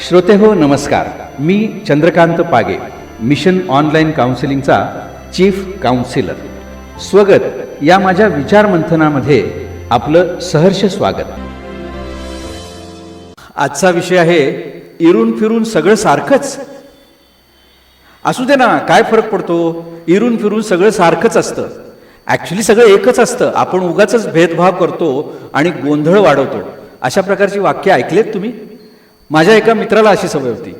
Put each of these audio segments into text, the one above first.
श्रोते हो नमस्कार. मी चंद्रकांत पागे मिशन ऑनलाईन काउन्सिलिंगचा चीफ काउन्सिलर. स्वगत. या माझ्या विचार मंथनामध्ये आपलं सहर्ष स्वागत. आजचा विषय आहे इरून फिरून सगळं सारखंच. असू दे ना काय फरक पडतो? इरून फिरून सगळं सारखंच असतं. ॲक्च्युली सगळं एकच असतं. आपण उगाच भेदभाव करतो आणि गोंधळ वाढवतो. अशा प्रकारची वाक्य ऐकलेत तुम्ही? माझ्या एका मित्राला अशी सवय होती.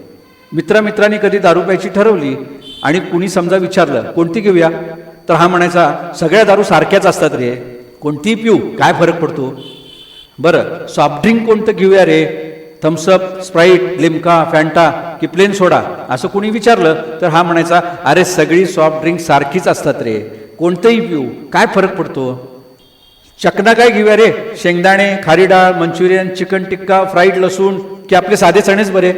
मित्रामित्रांनी कधी दारू प्यायची ठरवली आणि कुणी समजा विचारलं कोणती घेऊया? तर हा म्हणायचा सगळ्या दारू सारख्याच असतात रे. कोणतीही पिऊ काय फरक पडतो? बरं सॉफ्ट ड्रिंक कोणतं घेऊया रे? Thums Up Sprite Limca Fanta की प्लेन सोडा असं कुणी विचारलं तर हा म्हणायचा अरे सगळी सॉफ्ट ड्रिंक सारखीच असतात रे. कोणतंही पिऊ काय फरक पडतो? चकना काय घेऊया रे? शेंगदाणे खारी डाळ मंचुरियन चिकन टिक्का फ्राईड लसूण की आपले साधे चणेच बरे.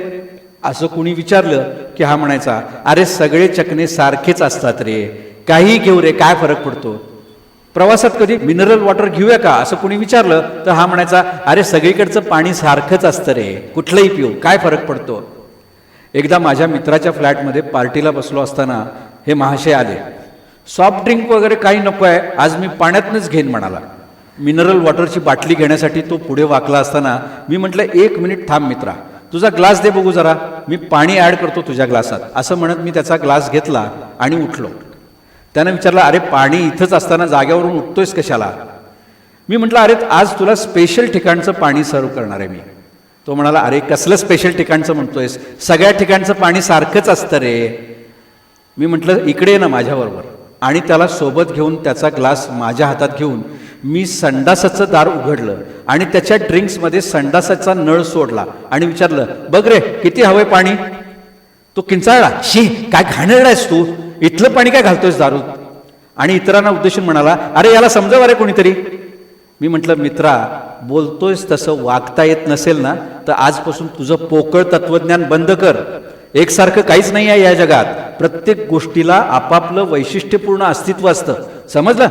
असं कुणी विचारलं की हा म्हणायचा अरे सगळे चकणे सारखेच असतात रे. काही घेऊ रे काय फरक पडतो? प्रवासात कधी मिनरल वॉटर घेऊया का? असं कुणी विचारलं तर हा म्हणायचा अरे सगळीकडचं पाणी सारखंच असतं रे. कुठलंही पिऊ काय फरक पडतो? एकदा माझ्या मित्राच्या फ्लॅटमध्ये पार्टीला बसलो असताना हे महाशय आले. सॉफ्ट ड्रिंक वगैरे काही नको आहे आज मी पाण्यातनंच घेईन म्हणाला. मिनरल वॉटरची बाटली घेण्यासाठी तो पुढे वाकला असताना मी म्हटलं एक मिनिट थांब मित्रा. तुझा ग्लास दे बघू जरा. मी पाणी ॲड करतो तुझ्या ग्लासात. असं म्हणत मी त्याचा ग्लास घेतला आणि उठलो. त्यानं विचारलं अरे पाणी इथंच असताना जाग्यावरून उठतोयस कशाला? मी म्हटलं अरे आज तुला स्पेशल ठिकाणचं पाणी सर्व करणार आहे मी. तो म्हणाला अरे कसलं स्पेशल ठिकाणचं म्हणतोयस? सगळ्या ठिकाणचं पाणी सारखंच असतं रे. मी म्हटलं इकडे ना माझ्याबरोबर. आणि त्याला सोबत घेऊन त्याचा ग्लास माझ्या हातात घेऊन मी संडासाचं दार उघडलं आणि त्याच्या ड्रिंक्समध्ये संडासाचा नळ सोडला आणि विचारलं बघ रे किती हवंय पाणी? तो किंचाळला शी काय घाणेरडायस आहेस तू? इथलं पाणी काय घालतोयस दारूत? आणि इतरांना उद्देशून म्हणाला अरे याला समजावं रे कोणीतरी. मी म्हटलं मित्रा बोलतोयस तसं वागता येत नसेल ना तर आजपासून तुझं पोकळ तत्वज्ञान बंद कर. एकसारखं काहीच नाही आहे या जगात. प्रत्येक गोष्टीला आपापलं वैशिष्ट्यपूर्ण अस्तित्व असतं. समजलं?